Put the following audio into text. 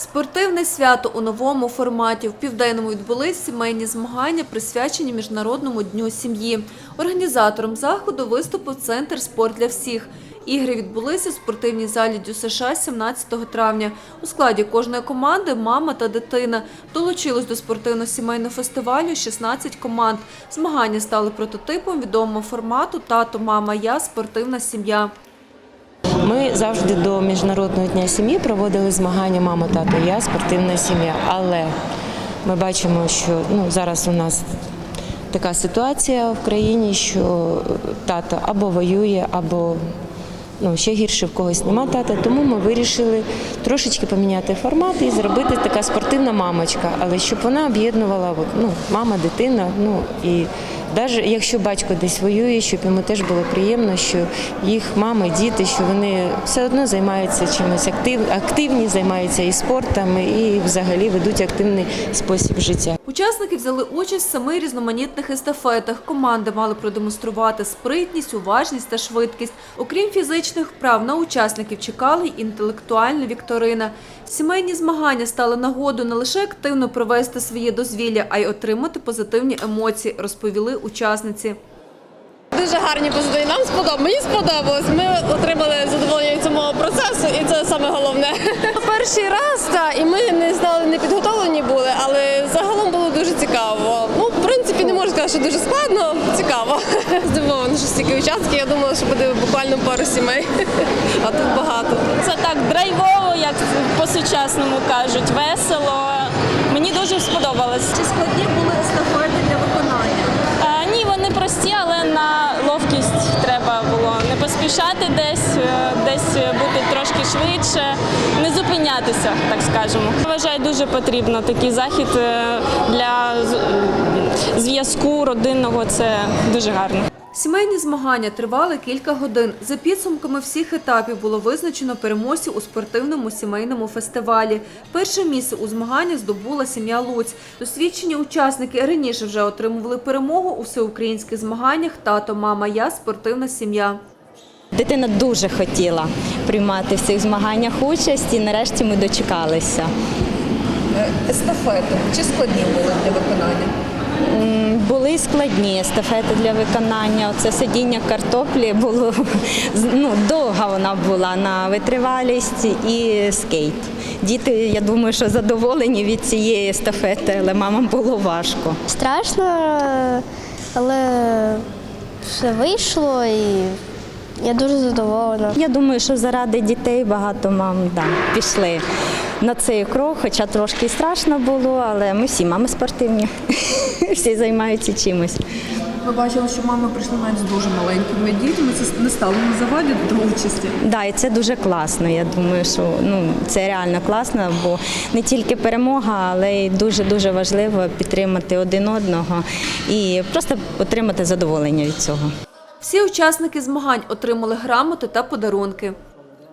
Спортивне свято у новому форматі. В південному відбулись сімейні змагання, присвячені Міжнародному дню сім'ї. Організатором заходу виступив Центр Спорт для всіх. Ігри відбулися в спортивній залі США 17 травня. У складі кожної команди мама та дитина. Долучилось до спортивно-сімейного фестивалю 16 команд. Змагання стали прототипом відомого формату Тато, мама, я спортивна сім'я. Ми завжди до міжнародного дня сім'ї проводили змагання Мама, тато, я спортивна сім'я. Але ми бачимо, що ну зараз у нас така ситуація в країні, що тато або воює, або ну ще гірше в когось нема тата. Тому ми вирішили трошечки поміняти формат і зробити така спортивна мамочка, але щоб вона об'єднувала ну, мама, дитина. Ну і навіть якщо батько десь воює, щоб йому теж було приємно, що їх мами, діти, що вони все одно займаються чимось актив, активні, займаються і спортом, і взагалі ведуть активний спосіб життя. Учасники взяли участь в семи різноманітних естафетах. Команди мали продемонструвати спритність, уважність та швидкість. Окрім фізичних вправ, на учасників чекали й інтелектуальна вікторина. Сімейні змагання стали нагодою не лише активно провести своє дозвілля, а й отримати позитивні емоції, розповіли учасниці. Дуже гарні позитивні. Нам сподобалось. Мені сподобалось. Ми отримали задоволення від цього процесу, і це саме головне. Перший раз, так, і ми не знали, не підготовлені були, але загалом було дуже цікаво. Ну, в принципі, не можу сказати, що дуже складно, цікаво. Здивована, що стільки учасників. Я думала, що буде буквально пару сімей, а тут багато. Це так драйвово, як по-сучасному кажуть, весело. Мені дуже сподобалось. Чи складні були естафети зупинятися, так скажемо. Вважаю, дуже потрібно такий захід е, для зв'язку родинного. Це дуже гарно. Сімейні змагання тривали кілька годин. За підсумками всіх етапів було визначено переможців у спортивному сімейному фестивалі. Перше місце у змаганнях здобула сім'я Луць. Досвідчені учасники раніше вже отримували перемогу у всеукраїнських змаганнях Тато, мама, я спортивна сім'я. Дитина дуже хотіла приймати в цих змаганнях участь і нарешті ми дочекалися. Естафети чи складні були для виконання? Були складні естафети для виконання. Це сидіння картоплі було ну, довга вона була на витривалість і скейт. Діти, я думаю, що задоволені від цієї естафети, але мамам було важко. Страшно, але все вийшло і я дуже задоволена. Я думаю, що заради дітей багато мам да, пішли на цей крок, хоча трошки і страшно було, але ми всі мами спортивні, всі займаються чимось. Ми бачили, що мами прийшли навіть з дуже маленькими дітьми. Це не стало на заваді до участі. Да, і це дуже класно. Я думаю, що ну це реально класно, бо не тільки перемога, але й дуже дуже важливо підтримати один одного і просто отримати задоволення від цього. Всі учасники змагань отримали грамоти та подарунки.